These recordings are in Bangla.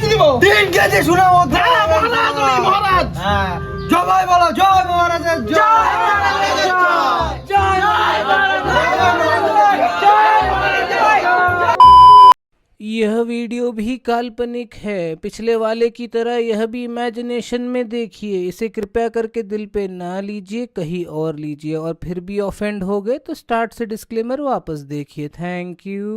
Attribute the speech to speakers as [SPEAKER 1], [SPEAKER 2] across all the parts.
[SPEAKER 1] কেজি দিব
[SPEAKER 2] তিন কেজি সোনা মুদ্রা
[SPEAKER 1] হ্যাঁ, মহারাজ উনি, মহারাজ
[SPEAKER 2] হ্যাঁ জবাই বলো জয় মহারাজের জয়
[SPEAKER 3] यह वीडियो भी काल्पनिक है पिछले वाले की तरह यह भी इमेजिनेशन में देखिए इसे कृपया करके दिल पे ना लीजिए कहीं और लीजिए और फिर भी ऑफेंड हो गए तो स्टार्ट से डिस्क्लेमर वापस देखिए थैंक यू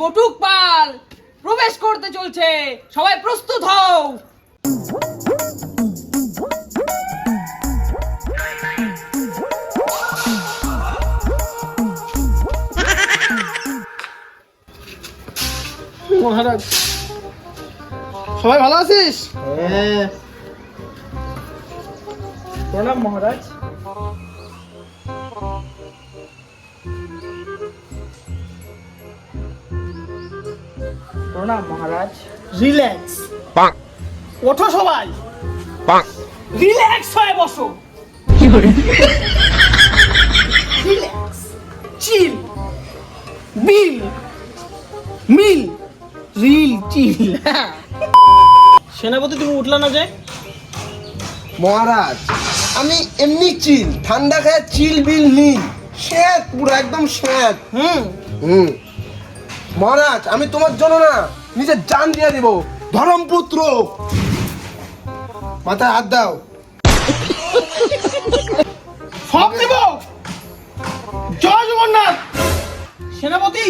[SPEAKER 4] বটুক পাল প্রবেশ করতে চলছে। সবাই প্রস্তুত হও।
[SPEAKER 1] মহারাজ সবাই ভালো আছিস?
[SPEAKER 2] হ্যাঁ।
[SPEAKER 1] প্রণাম মহারাজ। প্রণাম মহারাজ। রিল্যাক্স ওঠো সবাই। রিল্যাক্স হয়ে বসো। রিল্যাক্স চিল বিল মিল রিল চিল সেনাপতি তুমি উঠলা না যে?
[SPEAKER 2] মহারাজ আমি এমনি চিল ঠান্ডা খায় চিল বিল নীল শ্যাত পুরো একদম শ্যাত
[SPEAKER 1] হুম।
[SPEAKER 2] হুম। মহারাজ আমি তোমার জন্য না নিজের জান দিয়ে দিব। ধরমপুত্র! মাথায় হাত দাও।
[SPEAKER 1] সব দেব? জয় জগন্নাথ! সেনাপতি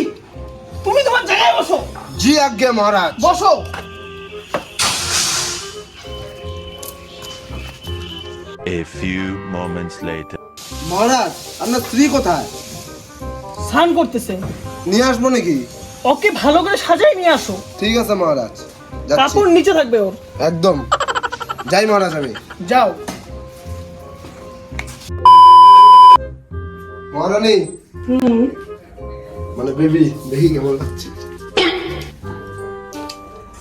[SPEAKER 1] তুমি তোমার জায়গায় বসো।
[SPEAKER 2] জি আজ্ঞে মহারাজ।
[SPEAKER 1] বসো।
[SPEAKER 5] A few moments later.
[SPEAKER 2] মহারাজ আপনার স্ত্রী কোথায়?
[SPEAKER 1] স্নান করতেছে।
[SPEAKER 2] নিয়ে আসব নাকি?
[SPEAKER 1] ওকে ভালো করে সাজাই নিয়ে আসো।
[SPEAKER 2] ঠিক আছে মহারাজ যাচ্ছি।
[SPEAKER 1] কাপড় নিচে থাকবে ওর।
[SPEAKER 2] একদম। যাই মহারাজ আমি।
[SPEAKER 1] যাও।
[SPEAKER 2] মহারানী। মানে বেবি দেখি কেমন লাগছে।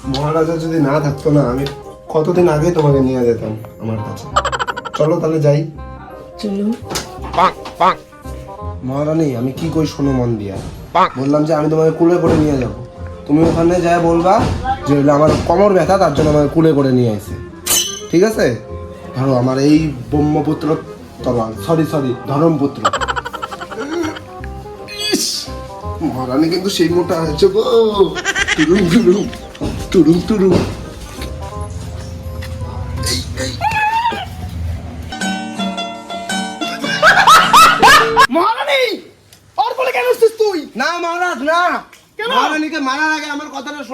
[SPEAKER 2] মহারাজা যদি না থাকতো না আমি কতদিন আগে তোমাকে নিয়ে যেতাম আমার কাছে। চলো তাহলে যাই।
[SPEAKER 1] চলো।
[SPEAKER 2] মহারানী আমি কি কই শোনো মন দিয়া। বললাম যে আমি তোমাকে কুলে করে নিয়ে যাব। তুমি ওখানে যায় বলবা যে আমার কোমর ব্যথা, তার জন্য আমাকে কুলে করে নিয়ে আসে ঠিক আছে? ধরো আমার এই ব্রহ্মপুত্র তলান সরি সরি ধরমপুত্র। মহারানী কিন্তু সেই মোটা হয়েছে গো। টুরুম টুরুম টুরুম টুরুম।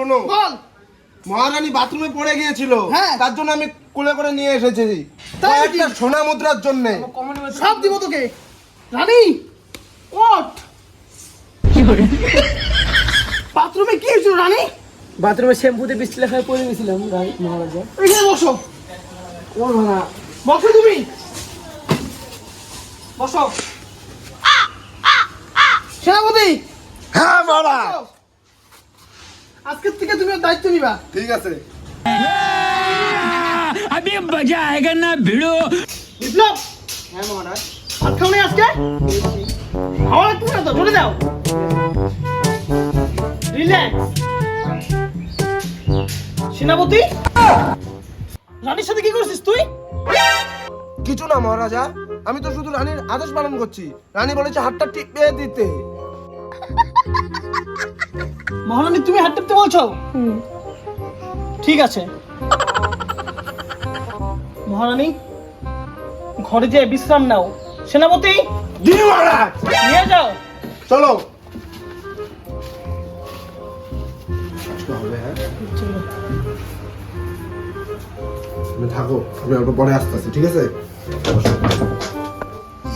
[SPEAKER 2] শোনো।
[SPEAKER 1] বল।
[SPEAKER 2] মহারানী বাথরুমে পড়ে গিয়েছিল।
[SPEAKER 1] হ্যাঁ।
[SPEAKER 2] তার জন্য আমি কোলে করে নিয়ে এসেছি।
[SPEAKER 1] তাই
[SPEAKER 2] একটা? সোনা মুদ্রার জন্য।
[SPEAKER 1] সব দিব তোকে। রানী ওঠ। বাথরুমে কি হয়েছিল রানী?
[SPEAKER 4] বাথরুমে শ্যাম্পুতে বিস্তিলা খাই পড়ে গেছিলাম মহারাজা।
[SPEAKER 1] এখানে বসো। বসো তুমি। বসো। সেনাপতি
[SPEAKER 2] হ্যাঁ মহারাজ।
[SPEAKER 1] আজকের থেকে তুমি দায়িত্ব নিবা।
[SPEAKER 2] ঠিক আছে।
[SPEAKER 1] বিপ্লব! হ্যাঁ মহারাজ। ভাত খাও নি আজকে? খাওয়া লাগতেছে না তো চলে যাও রিল্যাক্স সেনাপতি? রানীর সাথে কি করছিস তুই?
[SPEAKER 2] কিছু না মহারাজা। আমি তো শুধু রানীর আদেশ পালন করছি। রানী বলেছে হাতটা টিপে দিতে।
[SPEAKER 1] মহারানী তুমি হাত টিপতে বলছো? ঠিক আছে। মহারানী ঘরে যেয়ে বিশ্রাম নাও। সেনাপতি নিয়ে যাও।
[SPEAKER 2] চলো। হ্যাঁ? তুমি থাকো আমি একটু পরে আসতেছি ঠিক আছে?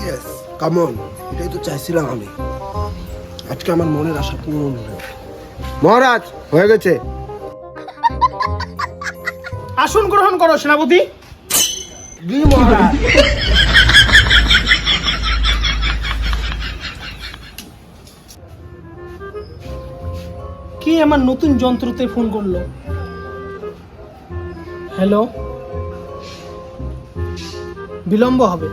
[SPEAKER 2] ইয়েস কামন এটাই তো চাইছিলাম আমি। আজকে আমার মনের আশা পূরণ হলো। মহারাজ হয়ে গেছে।
[SPEAKER 1] আসন গ্রহণ করো সেনাপতি।
[SPEAKER 2] জি মহারাজ।
[SPEAKER 1] কে আমার নতুন যন্ত্রতে ফোন করল? হ্যালো বিলম্ব হবে।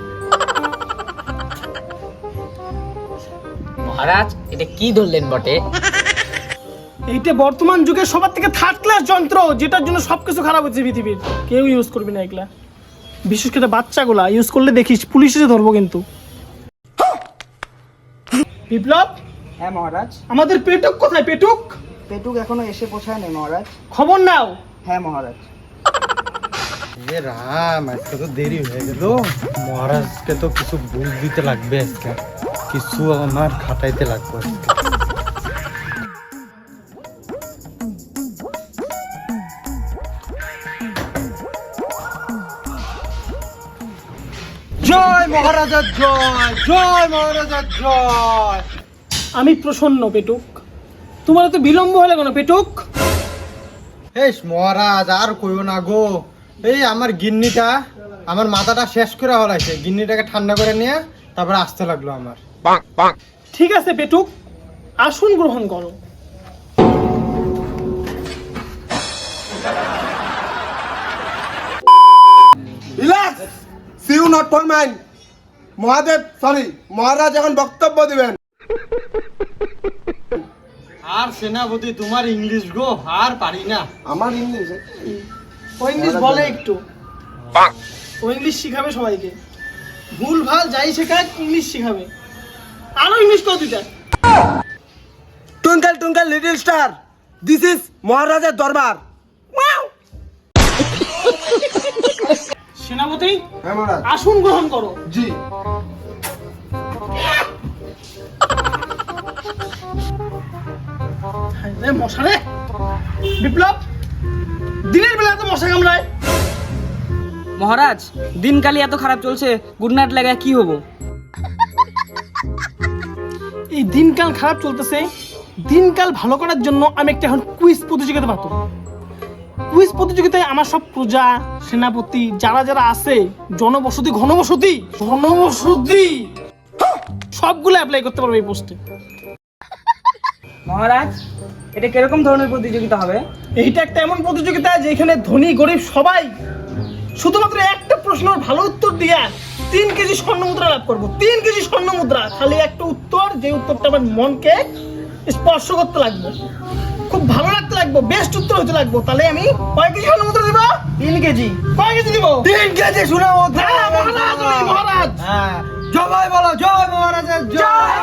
[SPEAKER 4] মহারাজ এটা কি ধরলেন বটে?
[SPEAKER 1] এইটা বর্তমান যুগে সবার থেকে থার্ড ক্লাস যন্ত্র যেটার জন্য সবকিছু খারাপ হচ্ছে পৃথিবীর। কেউ ইউজ করবি না এগুলা। বিশেষ করে বাচ্চাগুলা ইউজ করলে দেখিস পুলিশ এসে ধরবো কিন্তু। বিপ্লব?
[SPEAKER 6] হ্যাঁ মহারাজ।
[SPEAKER 1] আমাদের পেটুক কোথায় পেটুক?
[SPEAKER 6] পেটুক এখনও এসে পৌঁছায় পৌঁছায়নি মহারাজ।
[SPEAKER 1] খবর নাও।
[SPEAKER 6] হ্যাঁ মহারাজ।
[SPEAKER 7] এ রাম আজকে তো দেরি হয়ে গেল। মহারাজকে তো কিছু বুঝ দিতে লাগবে আজকে। কিছু আমার খাটাইতে লাগবে আজকে। মহারাজার জয় জয় মহারাজার জয়।
[SPEAKER 1] আমি প্রসন্ন পেটুক। তোমার তো বিলম্ব হলে কেন পেটুক?
[SPEAKER 7] এই মহারাজ আর কইও না গো। এই আমার গিন্নিটা আমার মাথাটা শেষ করে হলাইছে। গিন্নিটাকে ঠান্ডা করে নিয়ে তারপরে আসতে লাগল আমার।
[SPEAKER 1] ঠিক আছে পেটুক। আসুন গ্রহণ করো।
[SPEAKER 2] Relax sue not for mind Mahadev sorry মহারাজ এখন বক্তব্য দিবেন।
[SPEAKER 7] আর সেনাপতি তোমার ইংলিশ গো আর পারি না।
[SPEAKER 2] আমার ইংলিশ?
[SPEAKER 1] ও ইংলিশ বলে একটু। ও ইংলিশ শিখাবে সবাইকে। ভুল ভালো যাই শেখাক ইংলিশ শিখাবে। আরও ইংলিশ করে দুইটা।
[SPEAKER 2] Twinkle twinkle little star this is মহারাজের দরবার।
[SPEAKER 1] সেনাপতি?
[SPEAKER 2] হ্যাঁ মহারাজ।
[SPEAKER 1] আসন গ্রহণ করো।
[SPEAKER 2] জি।
[SPEAKER 1] রে মশা রে বিপ্লব দিনের বেলা তো মশা কামড়ায়।
[SPEAKER 4] মহারাজ দিনকালই এত খারাপ চলছে গুড নাইট লাগায় কি হব?
[SPEAKER 1] এই দিনকাল খারাপ চলতেছে দিনকাল ভালো করার জন্য আমি একটা এখন কুইজ প্রতিযোগিতা পাতো। কুইজ প্রতিযোগিতায় আমার সব প্রজা সেনাপতি যারা যারা আছে জনবসতি ঘনবসতি ঘনবসতি সবগুলো অ্যাপ্লাই করতে পারবে এই পোস্টে
[SPEAKER 4] মহারাজ এটা কীরকম ধরনের প্রতিযোগিতা হবে?
[SPEAKER 1] এইটা একটা এমন প্রতিযোগিতা যেখানে ধনী গরিব সবাই শুধুমাত্র একটা প্রশ্নের ভালো উত্তর দিয়ে তিন কেজি স্বর্ণ মুদ্রা লাভ করব। তিন কেজি স্বর্ণ মুদ্রা খালি একটা উত্তর যে উত্তরটা আমার মনকে স্পর্শ করতে লাগবে। খুব ভালো লাগতে লাগবে বেস্ট উত্তর হতে লাগবে। তাহলে আমি কয় কেজি স্বর্ণ মুদ্রা দিব? তিন কেজি। কয় কেজি দিব?
[SPEAKER 2] তিন কেজি শুনে
[SPEAKER 1] হ্যাঁ, মহারাজ মহারাজ।
[SPEAKER 7] হ্যাঁ। জয় বলো জয় মহারাজের জয়।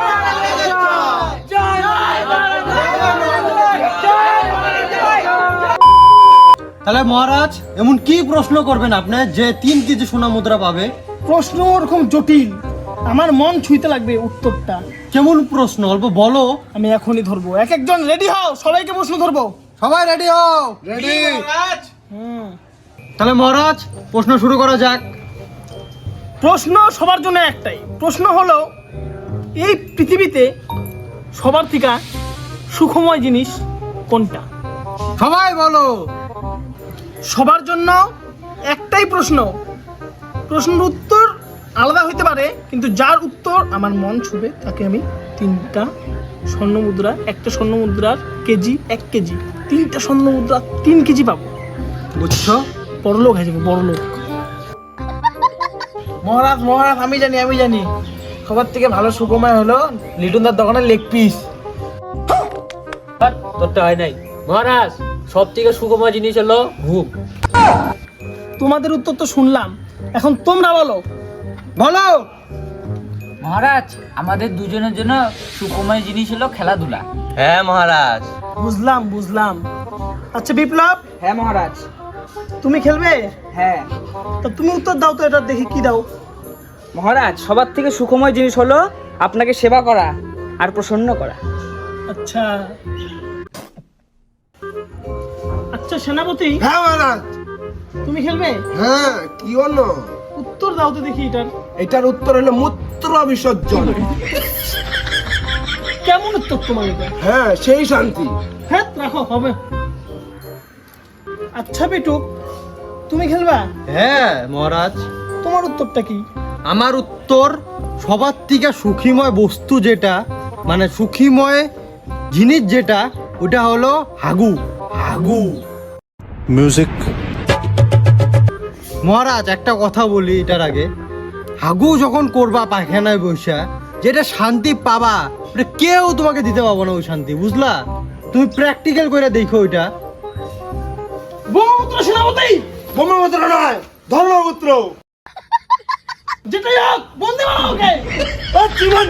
[SPEAKER 7] তাহলে মহারাজ এমন কি প্রশ্ন করবেন আপনি যে তিন কেজি সোনা মুদ্রা পাবে?
[SPEAKER 1] প্রশ্ন ওরকম জটিল। আমার মন ছুঁইতে লাগবে উত্তরটা।
[SPEAKER 7] কেমন প্রশ্ন? অল্প বলো।
[SPEAKER 1] আমি এখনই ধরবো। এক একজন রেডি হও সবাইকে প্রশ্ন ধরবো।
[SPEAKER 7] সবাই রেডি হও।
[SPEAKER 2] রেডি।
[SPEAKER 1] হুম।
[SPEAKER 7] তাহলে মহারাজ প্রশ্ন শুরু করা যাক।
[SPEAKER 1] প্রশ্ন সবার জন্য একটাই। প্রশ্ন হলো এই পৃথিবীতে সবার থেকে সুখময় জিনিস কোনটা?
[SPEAKER 7] সবাই বলো।
[SPEAKER 1] সবার জন্য একটাই প্রশ্ন। প্রশ্নের উত্তর আলাদা হইতে পারে কিন্তু যার উত্তর আমার মন ছুবে তাকে আমি তিনটা স্বর্ণ মুদ্রা একটা স্বর্ণ মুদ্রার কেজি এক কেজি তিনটা স্বর্ণ মুদ্রা তিন কেজি পাবো।
[SPEAKER 7] বুঝছ?
[SPEAKER 1] বড়লোক হয়ে যাবে বড়লোক।
[SPEAKER 6] মহারাজ মহারাজ আমি জানি আমি জানি। সবার থেকে ভালো সুকময় হলো লিটনদার দোকানের লেগ পিস।
[SPEAKER 8] তোরটা হয় নাই। মহারাজ সব থেকে সুগময় জিনিস হলো ঘুম।
[SPEAKER 1] তোমাদের উত্তর তো শুনলাম। এখন তোমরা বলো
[SPEAKER 7] বলো।
[SPEAKER 9] মহারাজ আমাদের দুজনের জন্য সুকুময় জিনিস হলো খেলাধুলা।
[SPEAKER 8] হ্যাঁ মহারাজ।
[SPEAKER 1] বুঝলাম বুঝলাম। আচ্ছা বিপ্লব।
[SPEAKER 6] হ্যাঁ মহারাজ।
[SPEAKER 1] তুমি খেলবে?
[SPEAKER 6] হ্যাঁ।
[SPEAKER 1] তা তুমি উত্তর দাও তো এটা দেখি কি দাও।
[SPEAKER 4] মহারাজ সবার থেকে সুখময় জিনিস হলো আপনাকে সেবা করা আর প্রসন্ন করা।
[SPEAKER 1] আচ্ছা। আচ্ছা সেনাপতি।
[SPEAKER 2] হ্যাঁ মহারাজ।
[SPEAKER 1] তুমি খেলবে?
[SPEAKER 2] হ্যাঁ কি হলো?
[SPEAKER 1] উত্তর দাও তো দেখি এটার।
[SPEAKER 2] এটার উত্তর হলো মূত্র বিসর্জন।
[SPEAKER 1] কেমন উত্তর তোমার এটা?
[SPEAKER 2] হ্যাঁ সেই শান্তি।
[SPEAKER 1] হ্যাঁ রাখো হবে। আচ্ছা পেটুক তুমি খেলবা?
[SPEAKER 7] হ্যাঁ মহারাজ।
[SPEAKER 1] তোমার উত্তরটা কি?
[SPEAKER 7] আমার উত্তর সবার থেকে সুখীময় বস্তু যেটা মানে সুখীময় জিনিস যেটা ওটা হলো হাগু। হাগু।
[SPEAKER 5] Music.
[SPEAKER 7] মহারাজ একটা কথা বলি এটার আগে। হাগু যখন করবা পায়খানায় বসা যেটা শান্তি পাবা ওটা কেউ তোমাকে দিতে পারব না ওই শান্তি বুঝলা? তুমি প্র্যাকটিক্যাল করে দেখো ওইটা।
[SPEAKER 1] ব্রহ্মপুত্র সেনাপতি!
[SPEAKER 2] ব্রহ্মপুত্র নয় ধর্মপুত্র!
[SPEAKER 1] যেটাই হোক বন্দি বানাও ওকে।
[SPEAKER 2] জীবন